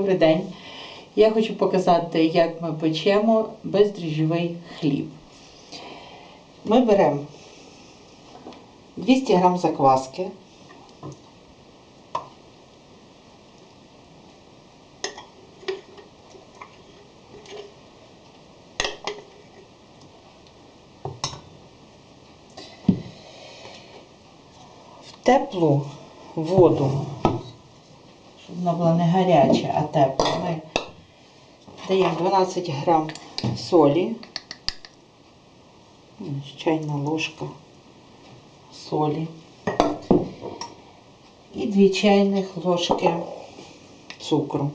Добрий день. Я хочу показати, як ми печемо бездріжджовий хліб. Ми беремо 200 г закваски. В теплу воду вона була не гаряча, а тепла. Ми даємо 12 грам солі, чайна ложка солі і 2 чайних ложки цукру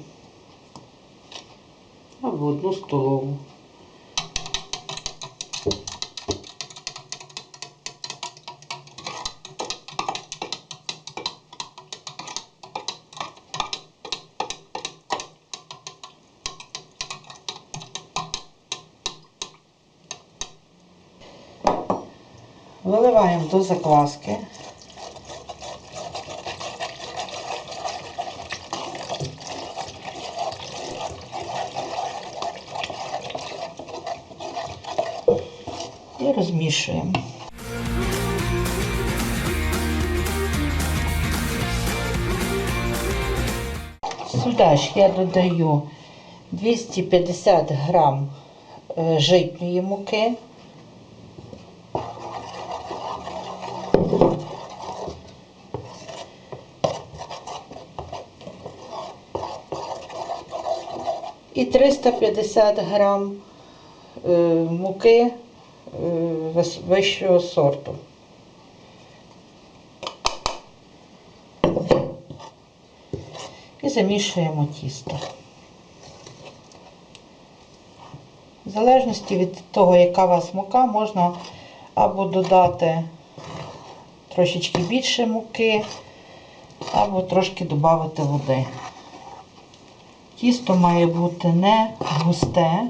або одну столову. Виливаємо до закваски. І розмішуємо. Сюди ж я додаю 250 грам е, житньої муки. І 350 грам е, муки е, вищого сорту. І замішуємо тісто. В залежності від того, яка у вас мука, можна або додати трошечки більше муки, або трошки додати води. Тісто має бути не густе,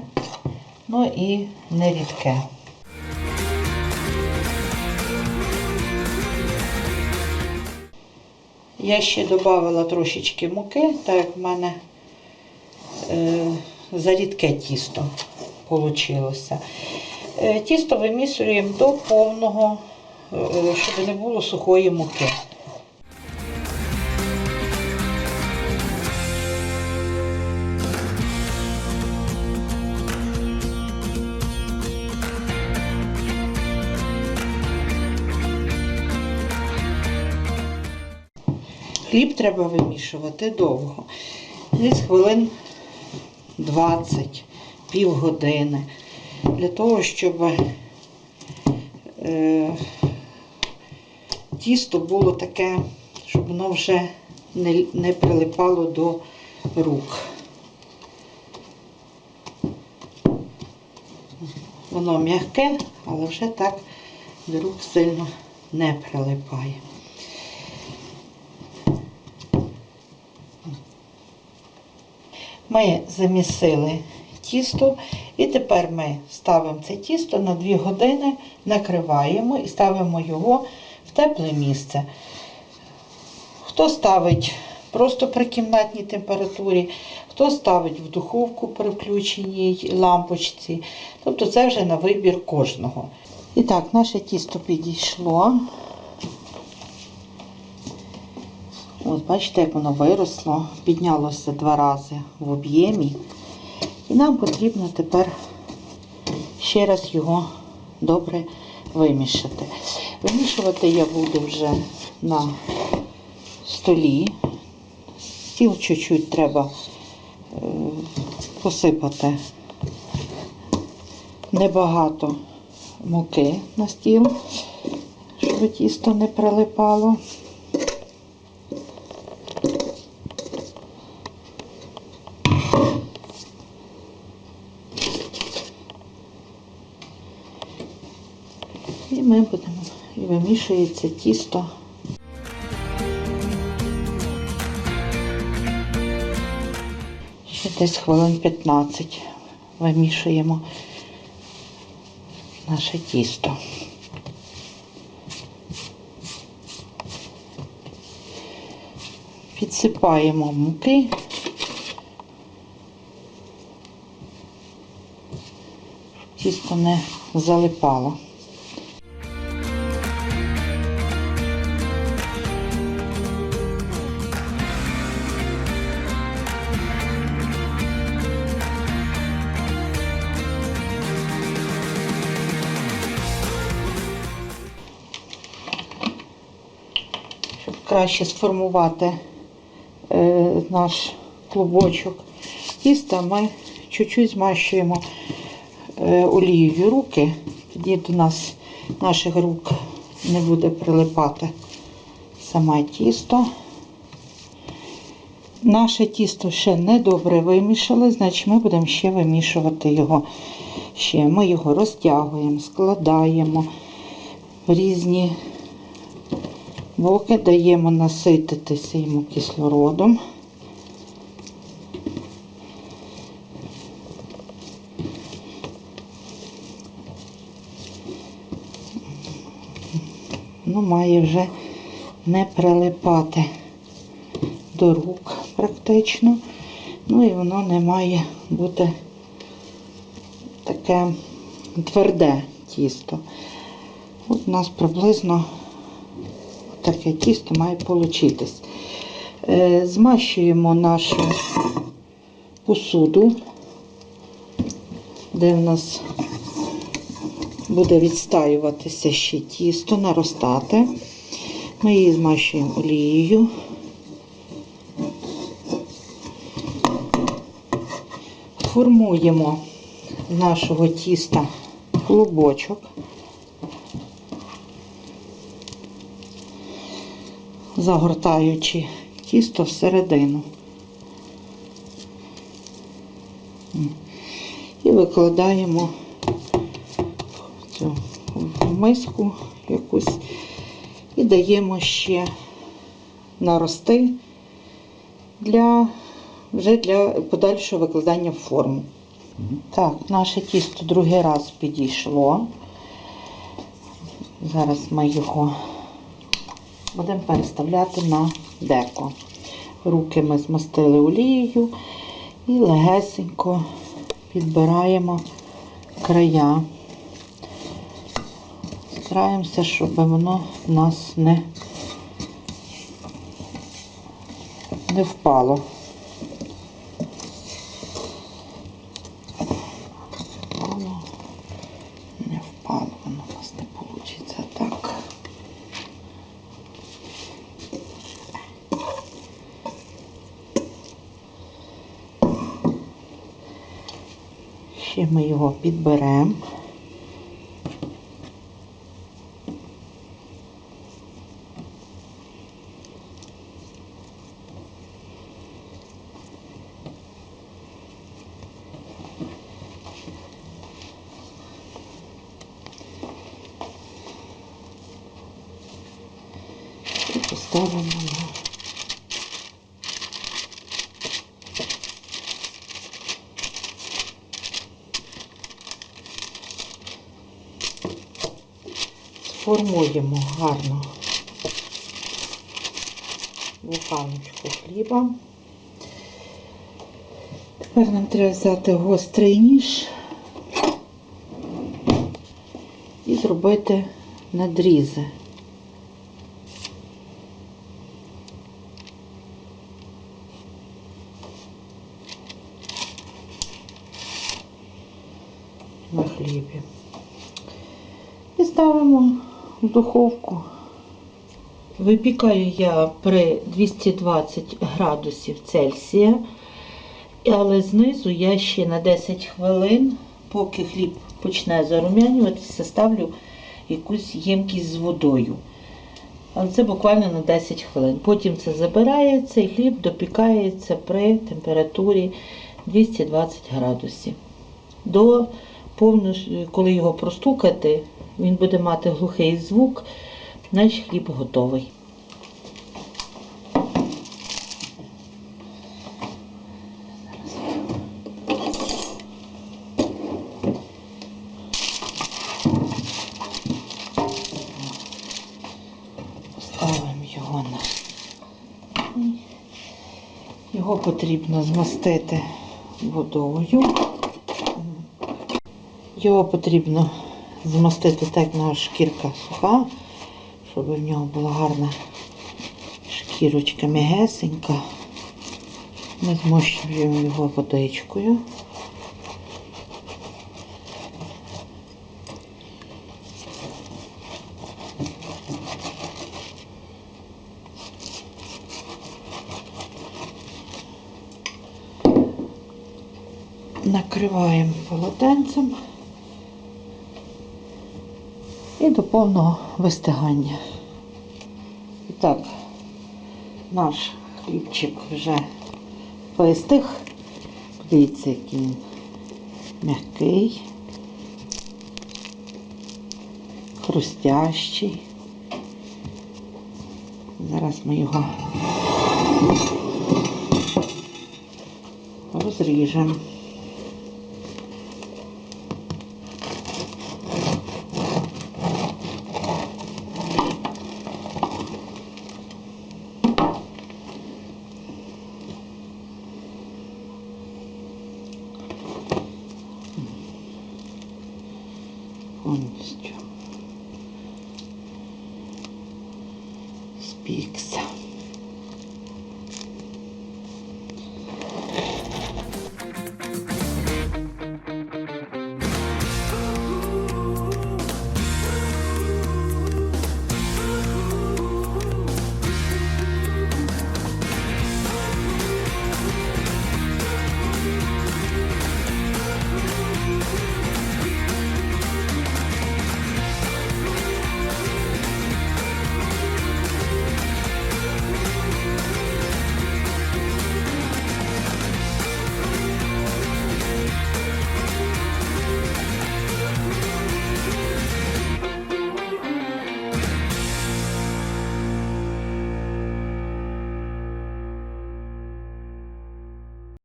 ну і не рідке. Я ще додала трошечки муки, так як в мене е, зарідке тісто вийшло. Е, тісто вимісуємо до повного, е, щоб не було сухої муки. Хліб треба вимішувати довго. Десь хвилин 20, півгодини. Для того, щоб е, тісто було таке, щоб воно вже не, не прилипало до рук. Воно м'яке, але вже так до рук сильно не прилипає. Ми замісили тісто і тепер ми ставимо це тісто на 2 години, накриваємо і ставимо його в тепле місце. Хто ставить просто при кімнатній температурі, хто ставить в духовку при включеній лампочці. Тобто це вже на вибір кожного. І так, наше тісто підійшло. От бачите, як воно виросло, піднялося два рази в об'ємі. І нам потрібно тепер ще раз його добре вимішати. Вимішувати я буду вже на столі. Стіл чуть-чуть треба е, посипати небагато муки на стіл, щоб тісто не прилипало. ми будемо і вимішується тісто. Ще десь хвилин 15 вимішуємо наше тісто. Підсипаємо муки. Тісто не залипало. Краще сформувати е, наш клубочок тіста, ми чуть-чуть змащуємо е, олією руки, тоді до нас наших рук не буде прилипати саме тісто. Наше тісто ще не добре вимішали, значить ми будемо ще вимішувати його. Ще ми його розтягуємо, складаємо в різні боки, даємо насититися йому кислородом. Воно має вже не прилипати до рук практично. Ну і воно не має бути таке тверде тісто. От у нас приблизно таке тісто має получитись. Е, Змащуємо нашу посуду, де в нас буде відстаюватися ще тісто, наростати. Ми її змащуємо олією. Формуємо з нашого тіста клубочок. Загортаючи тісто всередину. І викладаємо цю в миску якусь і даємо ще нарости для вже для подальшого викладання в форму. Так, наше тісто другий раз підійшло. Зараз ми його будемо переставляти на деко. Руки ми змастили олією і легесенько підбираємо края. Стараємося, щоб воно в нас не, не впало, воно у нас не вийде так. Ще ми його підберемо. поставимо на сформуємо гарно буханочку хліба. Тепер нам треба взяти гострий ніж і зробити надрізи. на хлібі. І ставимо в духовку. Випікаю я при 220 градусів Цельсія, але знизу я ще на 10 хвилин, поки хліб почне зарум'янюватися, ставлю якусь ємкість з водою. Але це буквально на 10 хвилин. Потім це забирається і хліб допікається при температурі 220 градусів. До повно, коли його простукати, він буде мати глухий звук, наш хліб готовий. Його потрібно змастити водою. Його потрібно змастити так, як на шкірка суха, щоб в нього була гарна шкірочка м'ягесенька. Ми змощуємо його водичкою. Накриваємо полотенцем і до повного вистигання. І так, наш хлібчик вже вистиг. Подивіться, який він м'який, хрустящий. Зараз ми його розріжемо.